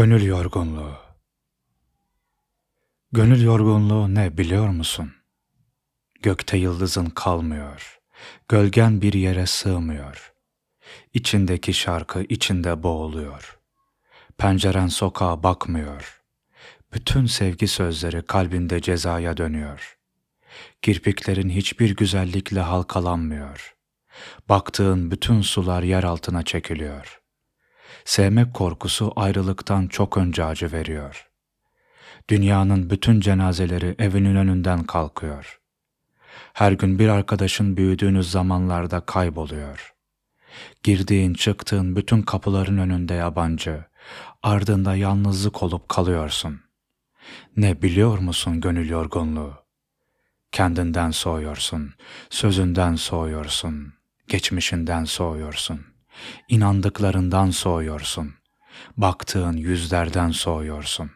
Gönül yorgunluğu. Gönül yorgunluğu ne biliyor musun? Gökte yıldızın kalmıyor. Gölgen bir yere sığmıyor. İçindeki şarkı içinde boğuluyor. Penceren sokağa bakmıyor. Bütün sevgi sözleri kalbinde cezaya dönüyor. Kirpiklerin hiçbir güzellikle halkalanmıyor. Baktığın bütün sular yer altına çekiliyor.'' Sevmek korkusu ayrılıktan çok önce acı veriyor. Dünyanın bütün cenazeleri evinin önünden kalkıyor. Her gün bir arkadaşın büyüdüğünüz zamanlarda kayboluyor. Girdiğin çıktığın bütün kapıların önünde yabancı, ardında yalnızlık olup kalıyorsun. Ne biliyor musun gönül yorgunluğu? Kendinden soğuyorsun, sözünden soğuyorsun, geçmişinden soğuyorsun. İnandıklarından soğuyorsun. Baktığın yüzlerden soğuyorsun.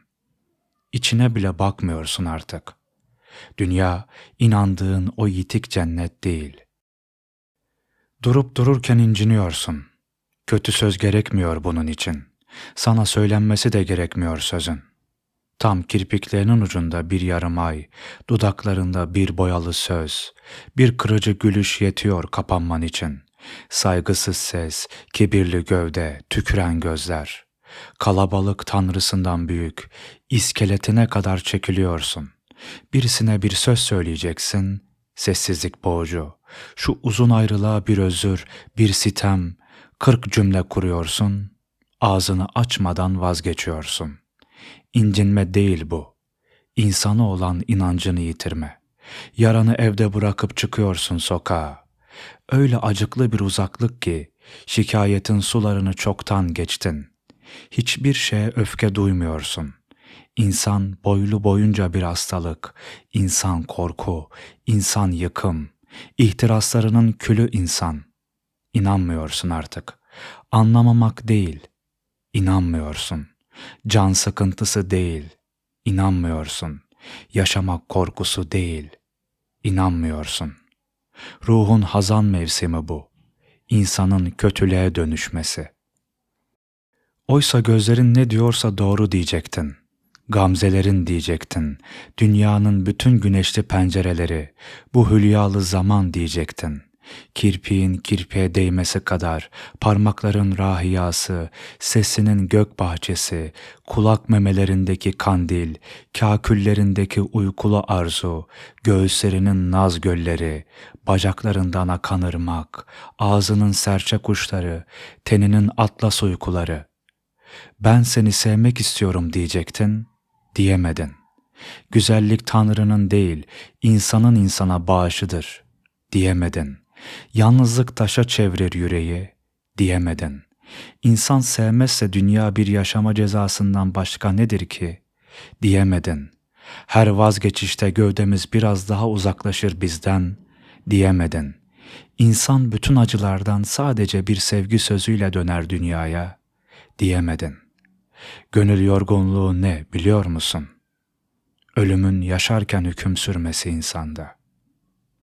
İçine bile bakmıyorsun artık. Dünya inandığın o yitik cennet değil. Durup dururken inciniyorsun. Kötü söz gerekmiyor bunun için. Sana söylenmesi de gerekmiyor sözün. Tam kirpiklerinin ucunda bir yarım ay, dudaklarında bir boyalı söz, bir kırıcı gülüş yetiyor kapanman için. Saygısız ses, kibirli gövde, tüküren gözler. Kalabalık tanrısından büyük, iskeletine kadar çekiliyorsun. Birisine bir söz söyleyeceksin, sessizlik boğucu. Şu uzun ayrılığa bir özür, bir sitem, kırk cümle kuruyorsun, ağzını açmadan vazgeçiyorsun. İncinme değil bu. İnsana olan inancını yitirme. Yaranı evde bırakıp çıkıyorsun sokağa Öyle acıklı bir uzaklık ki şikayetin sularını çoktan geçtin. Hiçbir şeye öfke duymuyorsun. İnsan boylu boyunca bir hastalık, insan korku, insan yıkım, ihtiraslarının külü insan. İnanmıyorsun artık. Anlamamak değil, inanmıyorsun. Can sıkıntısı değil, inanmıyorsun. Yaşamak korkusu değil, inanmıyorsun.'' Ruhun hazan mevsimi bu. İnsanın kötülüğe dönüşmesi. Oysa gözlerin ne diyorsa doğru diyecektin. Gamzelerin diyecektin. Dünyanın bütün güneşli pencereleri, bu hülyalı zaman diyecektin.'' Kirpiğin kirpiğe değmesi kadar, parmakların rahiyası, sesinin gök bahçesi, kulak memelerindeki kandil, kaküllerindeki uykulu arzu, göğüslerinin naz gölleri, bacaklarından akan ırmak, ağzının serçe kuşları, teninin atlas uykuları. Ben seni sevmek istiyorum diyecektin, diyemedin. Güzellik Tanrı'nın değil, insanın insana bağışıdır, diyemedin.'' Yalnızlık taşa çevirir yüreği diyemedin. İnsan sevmezse dünya bir yaşama cezasından başka nedir ki diyemedin. Her vazgeçişte gövdemiz biraz daha uzaklaşır bizden diyemedin. İnsan bütün acılardan sadece bir sevgi sözüyle döner dünyaya diyemedin. Gönül yorgunluğu ne biliyor musun? Ölümün yaşarken hüküm sürmesi insanda.''